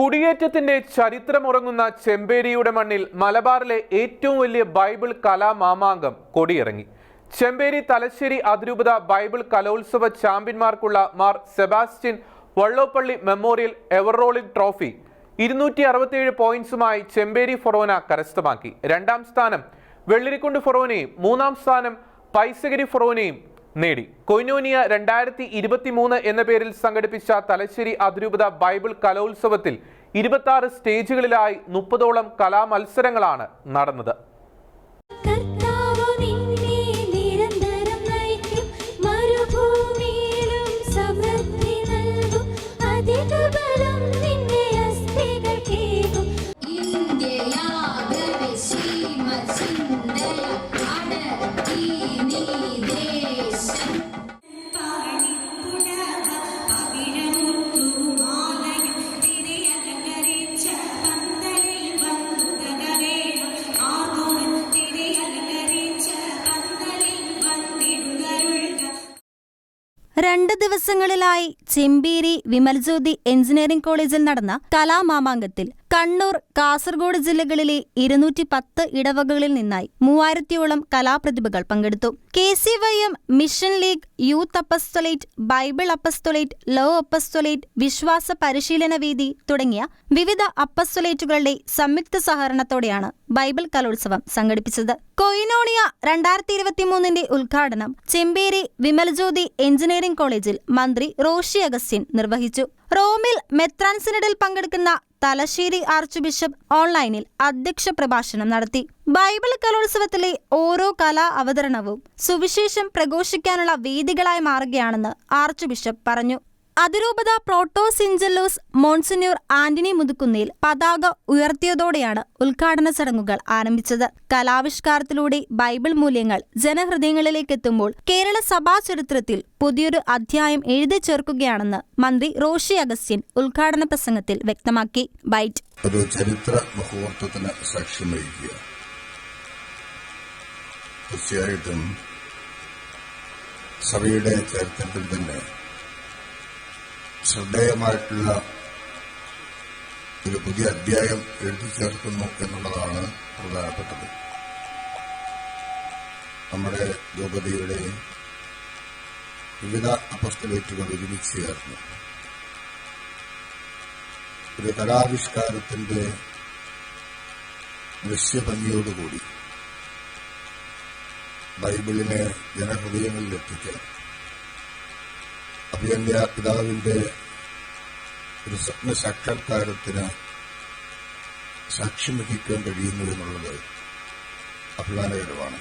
കുടിയേറ്റത്തിന്റെ ചരിത്രമുറങ്ങുന്ന ചെമ്പേരിയുടെ മണ്ണിൽ മലബാറിലെ ഏറ്റവും വലിയ ബൈബിൾ കലാമാമാങ്കം കൊടിയിറങ്ങി. ചെമ്പേരി തലശ്ശേരി അതിരൂപത ബൈബിൾ കലോത്സവ ചാമ്പ്യന്മാർക്കുള്ള Mar Sebastian Vallopilly memorial ever rolling trophy ഇരുന്നൂറ്റി അറുപത്തിയേഴ് പോയിന്റ്സുമായി ചെമ്പേരി ഫൊറോന കരസ്ഥമാക്കി. രണ്ടാം സ്ഥാനം വെള്ളിരിക്കുണ്ട് ഫൊറോനയും മൂന്നാം സ്ഥാനം പൈസഗിരി ഫൊറോനയും നേടി. കൊയ്നോനിയ രണ്ടായിരത്തി ഇരുപത്തി മൂന്ന് എന്ന പേരിൽ സംഘടിപ്പിച്ച തലശ്ശേരി അതിരൂപത ബൈബിൾ കലോത്സവത്തിൽ ഇരുപത്തി സ്റ്റേജുകളിലായി മുപ്പതോളം കലാമത്സരങ്ങളാണ് നടന്നത്. രണ്ട് ദിവസങ്ങളിലായി ചെമ്പേരി വിമൽജ്യോതി എഞ്ചിനീയറിംഗ് കോളേജിൽ നടന്ന കലാമാമാങ്കത്തിൽ കണ്ണൂർ കാസർഗോഡ് ജില്ലകളിലെ ഇരുന്നൂറ്റി പത്ത് ഇടവകകളിൽ നിന്നായി മൂവായിരത്തിയോളം കലാപ്രതിഭകൾ പങ്കെടുത്തു. K C Y M mission league youth apostolate Bible apostolate law apostolate വിശ്വാസ പരിശീലന വേദി തുടങ്ങിയ വിവിധ അപ്പസ്തൊലേറ്റുകളുടെ സംയുക്ത സഹകരണത്തോടെയാണ് ബൈബിൾ കലോത്സവം സംഘടിപ്പിച്ചത്. കൊയിനോണിയ രണ്ടായിരത്തി ഇരുപത്തിമൂന്നിന്റെ ഉദ്ഘാടനം ചെമ്പേരി വിമൽജ്യോതി എഞ്ചിനീയറിംഗ് കോളേജിൽ മന്ത്രി റോഷി അഗസ്റ്റിൻ നിർവഹിച്ചു. റോമിൽ മെത്രാൻ പങ്കെടുക്കുന്ന തലശ്ശേരി ആർച്ച് ബിഷപ്പ് ഓൺലൈനിൽ അധ്യക്ഷ പ്രഭാഷണം നടത്തി. ബൈബിൾ കലോത്സവത്തിലെ ഓരോ കലാ അവതരണവും സുവിശേഷം പ്രഘോഷിക്കാനുള്ള വേദികളായി മാറുകയാണെന്ന് ആർച്ച് ബിഷപ്പ് പറഞ്ഞു. അതിരൂപത പ്രോട്ടോസിഞ്ചലോസ് മോൺസന്യൂർ ആന്റണി മുതുക്കുന്നേൽ പതാക ഉയർത്തിയതോടെയാണ് ഉദ്ഘാടന ചടങ്ങുകൾ ആരംഭിച്ചത്. കലാവിഷ്കാരത്തിലൂടെ ബൈബിൾ മൂല്യങ്ങൾ ജനഹൃദയങ്ങളിലേക്ക് എത്തുമ്പോൾ കേരള സഭാ ചരിത്രത്തിൽ പുതിയൊരു അധ്യായം എഴുതി ചേർക്കുകയാണെന്ന് മന്ത്രി റോഷി അഗസ്റ്റ്യൻ ഉദ്ഘാടന പ്രസംഗത്തിൽ വ്യക്തമാക്കി. ബൈറ്റ്. ഒരു ചരിത്ര മുഹൂർത്തത്തിന് സാക്ഷ്യം വഹിക്കുക തീർച്ചയായിട്ടും സഭയുടെ ചരിത്രത്തിൽ തന്നെ ശ്രദ്ധേയമായിട്ടുള്ള ഒരു പുതിയ അധ്യായം എഴുതി ചേർക്കുന്നു എന്നുള്ളതാണ് പ്രധാനപ്പെട്ടത്. നമ്മുടെ ദ്രൗപതിയുടെ വിവിധ അപ്പസ്തലേറ്റുകൾ ഒരുമിച്ച് ചേർന്നു. ഒരു കലാവിഷ്കാരത്തിന്റെ ദൃശ്യഭംഗിയോടുകൂടി ബൈബിളിനെ ജനഹൃദയങ്ങളിൽ എത്തിക്കാൻ അഭിയന്യ പിതാവിന്റെ ഒരു സ്വപ്ന സാക്ഷാത്കാരത്തിന് സാക്ഷ്യം വഹിക്കാൻ കഴിയുന്നു എന്നുള്ളത് അഭിമാനകരമാണ്.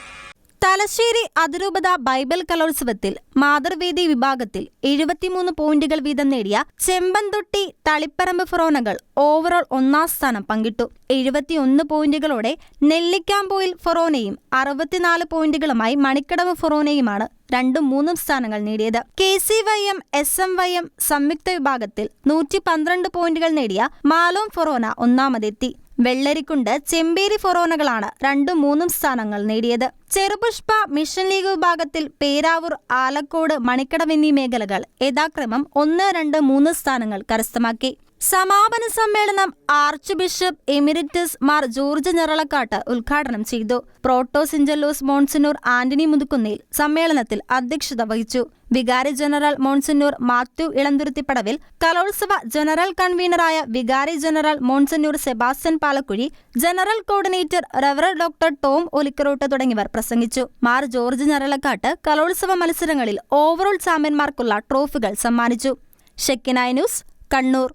തലശ്ശേരി അതിരൂപത ബൈബിൾ കലോത്സവത്തിൽ മാതൃവേദി വിഭാഗത്തിൽ എഴുപത്തിമൂന്ന് പോയിന്റുകൾ വീതം നേടിയ ചെമ്പന്തൊട്ടി തളിപ്പറമ്പ് ഫൊറോനകൾ ഓവറോൾ ഒന്നാം സ്ഥാനം പങ്കിട്ടു. എഴുപത്തിയൊന്ന് പോയിന്റുകളോടെ നെല്ലിക്കാമ്പോയിൽ ഫൊറോനയും അറുപത്തിനാല് പോയിന്റുകളുമായി മണിക്കടവ് ഫൊറോനയുമാണ് രണ്ടും മൂന്നും സ്ഥാനങ്ങൾ നേടിയത്. K C Y M S M Y M സംയുക്ത വിഭാഗത്തിൽ നൂറ്റി പന്ത്രണ്ട് പോയിന്റുകൾ നേടിയ മാലോം ഫൊറോന ഒന്നാമതെത്തി. വെള്ളരിക്കുണ്ട് ചെമ്പേരി ഫൊറോനകളാണ് രണ്ടും മൂന്നും സ്ഥാനങ്ങൾ നേടിയത്. ചെറുപുഷ്പ മിഷൻ ലീഗ് വിഭാഗത്തിൽ പേരാവൂർ ആലക്കോട് മണിക്കടവ് എന്നീ മേഖലകൾ യഥാക്രമം ഒന്ന് രണ്ട് മൂന്ന് സ്ഥാനങ്ങൾ കരസ്ഥമാക്കി. സമാപന സമ്മേളനം archbishop emeritus Mar George Njaralakatt ഉദ്ഘാടനം ചെയ്തു. പ്രോട്ടോസിഞ്ചലോസ് മോൺസിനൂർ ആന്റണി മുതുക്കുന്നിൽ സമ്മേളനത്തിൽ അധ്യക്ഷത വഹിച്ചു. വികാരി ജനറൽ മോൺസന്നൂർ മാത്യു ഇളന്തുരുത്തിപ്പടവിൽ കലോത്സവ ജനറൽ കൺവീനറായ വികാരി general monsignor Sebastian Palakuzhi general coordinator റവറൽ doctor Tom ഒലിക്കറോട്ട് തുടങ്ങിയവർ പ്രസംഗിച്ചു. മാർ ജോർജ് ഞറളക്കാട്ട് കലോത്സവ മത്സരങ്ങളിൽ ഓവറോൾ ചാമ്പ്യന്മാർക്കുള്ള ട്രോഫികൾ സമ്മാനിച്ചു. Shekinah news Kannur.